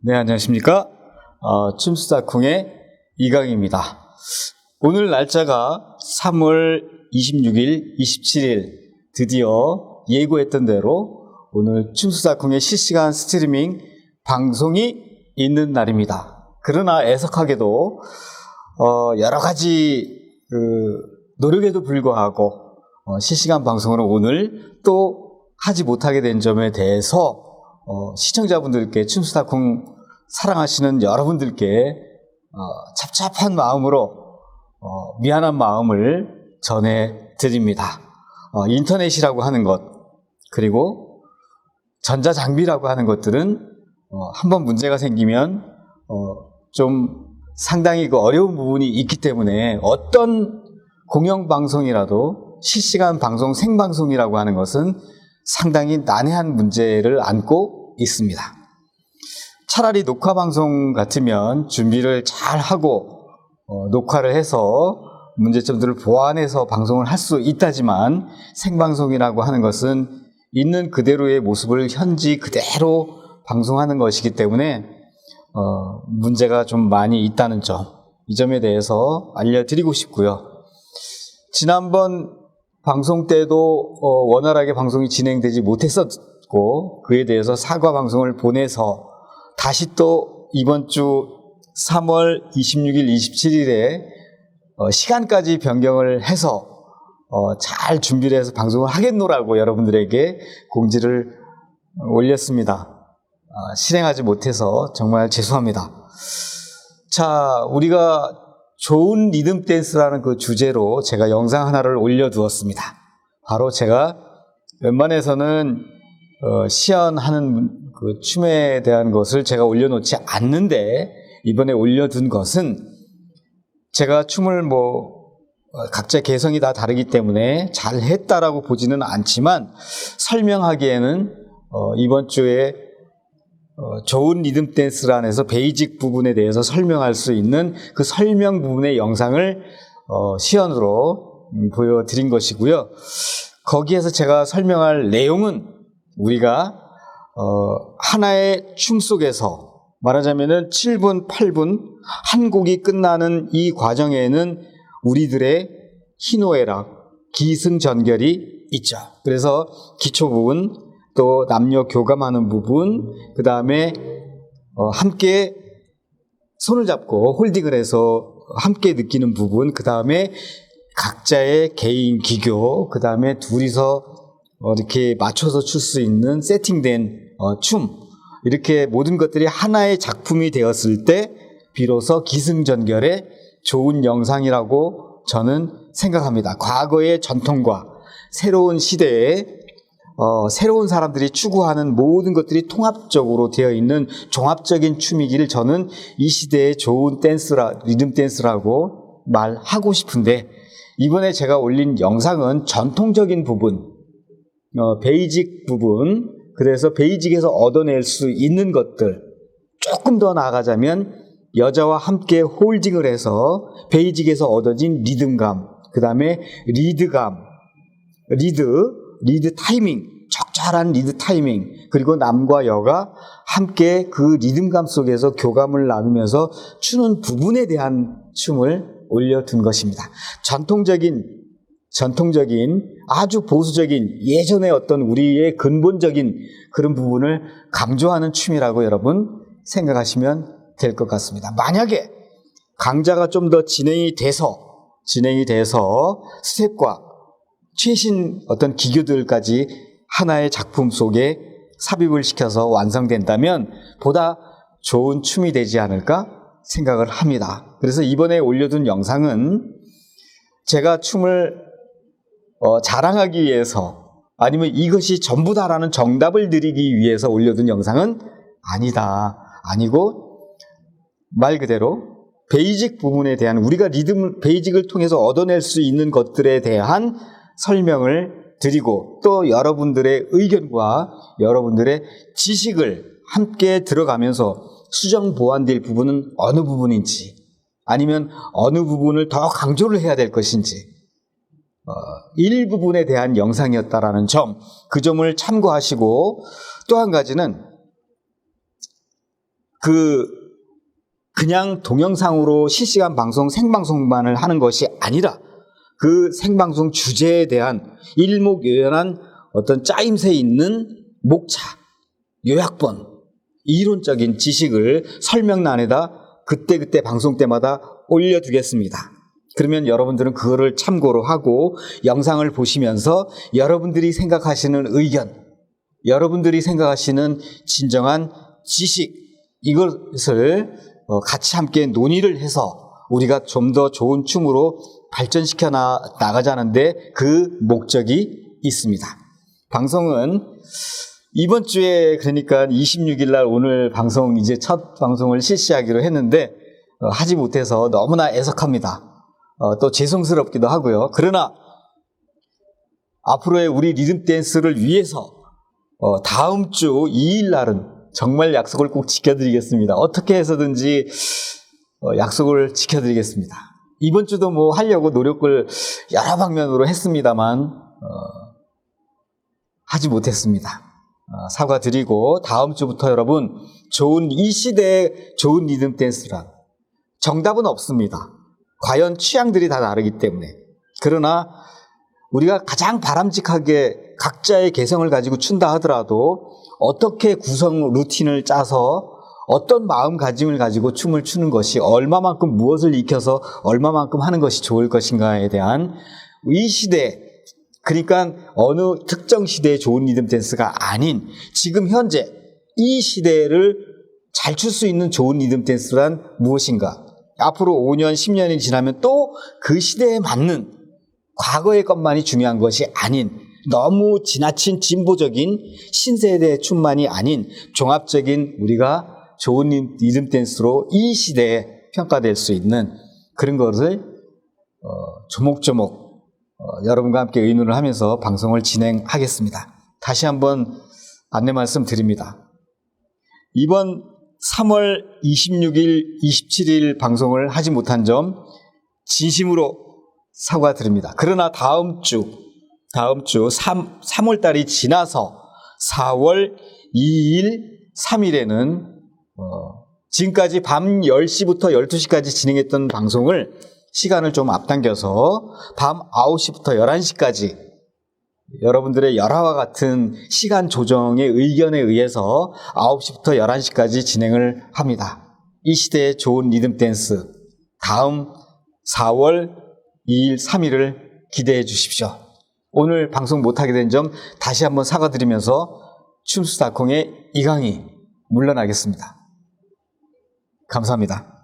네, 안녕하십니까. 어, 춤수다콩의 이강입니다. 오늘 날짜가 3월 26일, 27일 드디어 예고했던 대로 오늘 춤수다콩의 실시간 스트리밍 방송이 있는 날입니다. 그러나 애석하게도 어, 여러 가지 그 노력에도 불구하고 어, 실시간 방송으로 오늘 또 하지 못하게 된 점에 대해서 어, 시청자분들께 춤수다콩 사랑하시는 여러분들께 어, 찹찹한 마음으로 어, 미안한 마음을 전해 드립니다. 어, 인터넷이라고 하는 것 그리고 전자 장비라고 하는 것들은 어, 한번 문제가 생기면 어, 좀 상당히 그 어려운 부분이 있기 때문에 어떤 공영 방송이라도 실시간 방송 생방송이라고 하는 것은 상당히 난해한 문제를 안고 있습니다. 차라리 녹화 방송 같으면 준비를 잘 하고 어, 녹화를 해서 문제점들을 보완해서 방송을 할 수 있다지만 생방송이라고 하는 것은 있는 그대로의 모습을 현지 그대로 방송하는 것이기 때문에 어, 문제가 좀 많이 있다는 점, 이 점에 대해서 알려드리고 싶고요. 지난번 방송 때도 어, 원활하게 방송이 진행되지 못했었 고 그에 대해서 사과 방송을 보내서 다시 또 이번 주 3월 26일, 27일에 어, 시간까지 변경을 해서 어, 잘 준비를 해서 방송을 하겠노라고 여러분들에게 공지를 올렸습니다. 아, 실행하지 못해서 정말 죄송합니다. 자, 우리가 좋은 리듬 댄스라는 그 주제로 제가 영상 하나를 올려두었습니다. 바로 제가 웬만해서는 어, 시연하는 그 춤에 대한 것을 제가 올려놓지 않는데 이번에 올려둔 것은 제가 춤을 뭐 어, 각자 개성이 다 다르기 때문에 잘 했다라고 보지는 않지만 설명하기에는 어, 이번 주에 어, 좋은 리듬 댄스란에서 베이직 부분에 대해서 설명할 수 있는 그 설명 부분의 영상을 어, 시연으로 음, 보여드린 것이고요. 거기에서 제가 설명할 내용은 우리가 어, 하나의 춤 속에서 말하자면은 7분, 8분 한 곡이 끝나는 이 과정에는 우리들의 희노애락, 기승전결이 있죠. 그래서 기초 부분, 또 남녀 교감하는 부분, 그 다음에 어, 함께 손을 잡고 홀딩을 해서 함께 느끼는 부분, 그 다음에 각자의 개인 기교, 그 다음에 둘이서 어, 이렇게 맞춰서 출 수 있는 세팅된 어, 춤, 이렇게 모든 것들이 하나의 작품이 되었을 때 비로소 기승전결의 좋은 영상이라고 저는 생각합니다. 과거의 전통과 새로운 시대에 어, 새로운 사람들이 추구하는 모든 것들이 통합적으로 되어 있는 종합적인 춤이기를 저는 이 시대의 좋은 댄스라, 리듬 댄스라고 말하고 싶은데, 이번에 제가 올린 영상은 전통적인 부분, 어, 베이직 부분, 그래서 베이직에서 얻어낼 수 있는 것들, 조금 더 나아가자면, 여자와 함께 홀딩을 해서 베이직에서 얻어진 리듬감, 그 다음에 리드감, 리드, 리드 타이밍, 적절한 리드 타이밍, 그리고 남과 여가 함께 그 리듬감 속에서 교감을 나누면서 추는 부분에 대한 춤을 올려둔 것입니다. 전통적인, 전통적인, 아주 보수적인 예전의 어떤 우리의 근본적인 그런 부분을 강조하는 춤이라고 여러분 생각하시면 될 것 같습니다. 만약에 강좌가 좀 더 진행이 돼서, 진행이 돼서 스텝과 최신 어떤 기교들까지 하나의 작품 속에 삽입을 시켜서 완성된다면 보다 좋은 춤이 되지 않을까 생각을 합니다. 그래서 이번에 올려둔 영상은 제가 춤을 어, 자랑하기 위해서 아니면 이것이 전부다라는 정답을 드리기 위해서 올려둔 영상은 아니다. 아니고 말 그대로 베이직 부분에 대한 우리가 리듬 베이직을 통해서 얻어낼 수 있는 것들에 대한 설명을 드리고 또 여러분들의 의견과 여러분들의 지식을 함께 들어가면서 수정 보완될 부분은 어느 부분인지 아니면 어느 부분을 더 강조를 해야 될 것인지 어, 일부분에 대한 영상이었다라는 점, 그 점을 참고하시고 또 한 가지는 그 그냥 동영상으로 실시간 방송 생방송만을 하는 것이 아니라 그 생방송 주제에 대한 일목요연한 어떤 짜임새 있는 목차, 요약본, 이론적인 지식을 설명란에다 그때그때 방송 때마다 올려두겠습니다. 그러면 여러분들은 그거를 참고로 하고 영상을 보시면서 여러분들이 생각하시는 의견, 여러분들이 생각하시는 진정한 지식, 이것을 어, 같이 함께 논의를 해서 우리가 좀 더 좋은 춤으로 발전시켜 나, 나가자는데 그 목적이 있습니다. 방송은 이번 주에 그러니까 26일 날 오늘 방송 이제 첫 방송을 실시하기로 했는데 어, 하지 못해서 너무나 애석합니다. 어, 또 죄송스럽기도 하고요. 그러나 앞으로의 우리 리듬 댄스를 위해서 어, 다음 주 2일 날은 정말 약속을 꼭 지켜드리겠습니다. 어떻게 해서든지 어, 약속을 지켜드리겠습니다. 이번 주도 뭐 하려고 노력을 여러 방면으로 했습니다만 어, 하지 못했습니다. 어, 사과드리고 다음 주부터 여러분 좋은 이 시대의 좋은 리듬 댄스란 정답은 없습니다. 과연 취향들이 다 다르기 때문에 그러나 우리가 가장 바람직하게 각자의 개성을 가지고 춘다 하더라도 어떻게 구성 루틴을 짜서 어떤 마음가짐을 가지고 춤을 추는 것이 얼마만큼 무엇을 익혀서 얼마만큼 하는 것이 좋을 것인가에 대한 이 시대 그러니까 어느 특정 시대의 좋은 리듬 댄스가 아닌 지금 현재 이 시대를 잘 출 수 있는 좋은 리듬 댄스란 무엇인가? 앞으로 5년, 10년이 지나면 또 그 시대에 맞는 과거의 것만이 중요한 것이 아닌 너무 지나친 진보적인 신세대 춤만이 아닌 종합적인 우리가 좋은 리듬 댄스로 이 시대에 평가될 수 있는 그런 것을 어, 조목조목 어, 여러분과 함께 의논을 하면서 방송을 진행하겠습니다. 다시 한번 안내 말씀 드립니다. 이번 3월 26일, 27일 방송을 하지 못한 점 진심으로 사과드립니다. 그러나 다음 주, 다음 주 3, 3월 달이 지나서 4월 2일, 3일에는 어, 지금까지 밤 10시부터 12시까지 진행했던 방송을 시간을 좀 앞당겨서 밤 9시부터 11시까지 여러분들의 열화와 같은 시간 조정의 의견에 의해서 9시부터 11시까지 진행을 합니다. 이 시대의 좋은 리듬 댄스 다음 4월 2일, 3일을 기대해 주십시오. 오늘 방송 못하게 된 점 다시 한번 사과드리면서 춤수다콩의 이강희 물러나겠습니다. 감사합니다.